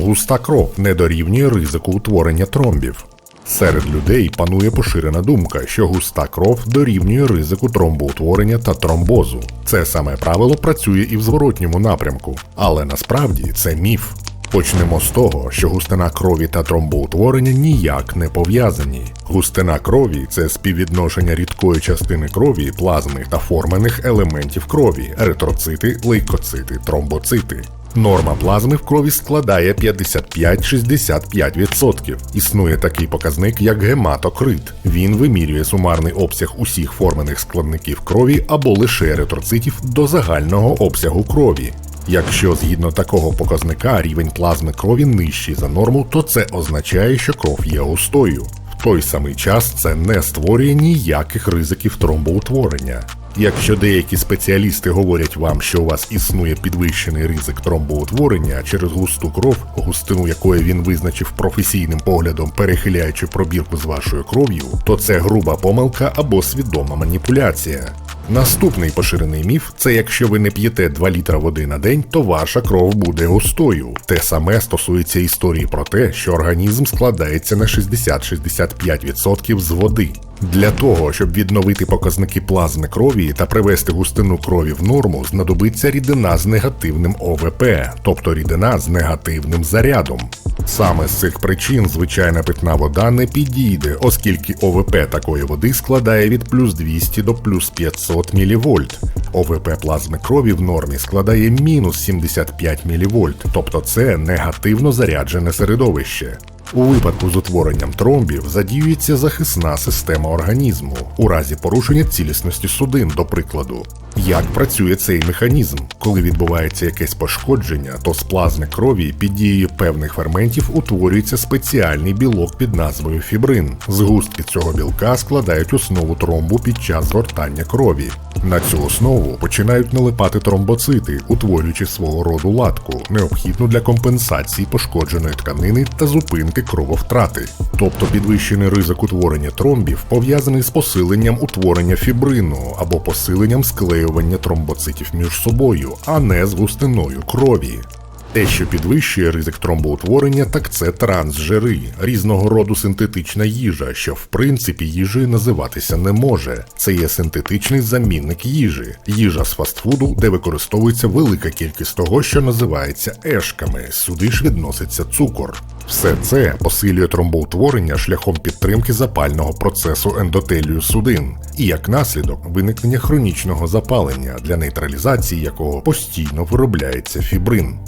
Густа кров не дорівнює ризику утворення тромбів. Серед людей панує поширена думка, що густа кров дорівнює ризику тромбоутворення та тромбозу. Це саме правило працює і в зворотньому напрямку, але насправді це міф. Почнемо з того, що густина крові та тромбоутворення ніяк не пов'язані. Густина крові це співвідношення рідкої частини крові, плазми та формених елементів крові, еритроцити, лейкоцити, тромбоцити. Норма плазми в крові складає 55-65%. Існує такий показник, як гематокрит. Він вимірює сумарний обсяг усіх формених складників крові або лише еритроцитів до загального обсягу крові. Якщо згідно такого показника рівень плазми крові нижчий за норму, то це означає, що кров є густою. В той самий час це не створює ніяких ризиків тромбоутворення. Якщо деякі спеціалісти говорять вам, що у вас існує підвищений ризик тромбоутворення через густу кров, густину якої він визначив професійним поглядом, перехиляючи пробірку з вашою кров'ю, то це груба помилка або свідома маніпуляція. Наступний поширений міф це якщо ви не п'єте 2 літра води на день, то ваша кров буде густою. Те саме стосується історії про те, що організм складається на 60-65% з води. Для того, щоб відновити показники плазми крові та привести густину крові в норму, знадобиться рідина з негативним ОВП, тобто рідина з негативним зарядом. Саме з цих причин звичайна питна вода не підійде, оскільки ОВП такої води складає від плюс 200 до плюс 500 мВ. ОВП плазми крові в нормі складає мінус 75 мВ, тобто це негативно заряджене середовище. У випадку з утворенням тромбів задіюється захисна система організму у разі порушення цілісності судин, до прикладу. Як працює цей механізм? Коли відбувається якесь пошкодження, то з плазми крові під дією певних ферментів утворюється спеціальний білок під назвою фібрин. Згустки цього білка складають основу тромбу під час згортання крові. На цю основу починають налипати тромбоцити, утворюючи свого роду латку, необхідну для компенсації пошкодженої тканини та зупинки крововтрати. Тобто підвищений ризик утворення тромбів пов'язаний з посиленням утворення фібрину або посиленням склеювання тромбоцитів між собою, а не з густиною крові. Те, що підвищує ризик тромбоутворення, так це трансжири, різного роду синтетична їжа, що в принципі їжею називатися не може. Це є синтетичний замінник їжі, їжа з фастфуду, де використовується велика кількість того, що називається ешками. Сюди ж відноситься цукор. Все це посилює тромбоутворення шляхом підтримки запального процесу ендотелію судин, і як наслідок виникнення хронічного запалення, для нейтралізації якого постійно виробляється фібрин.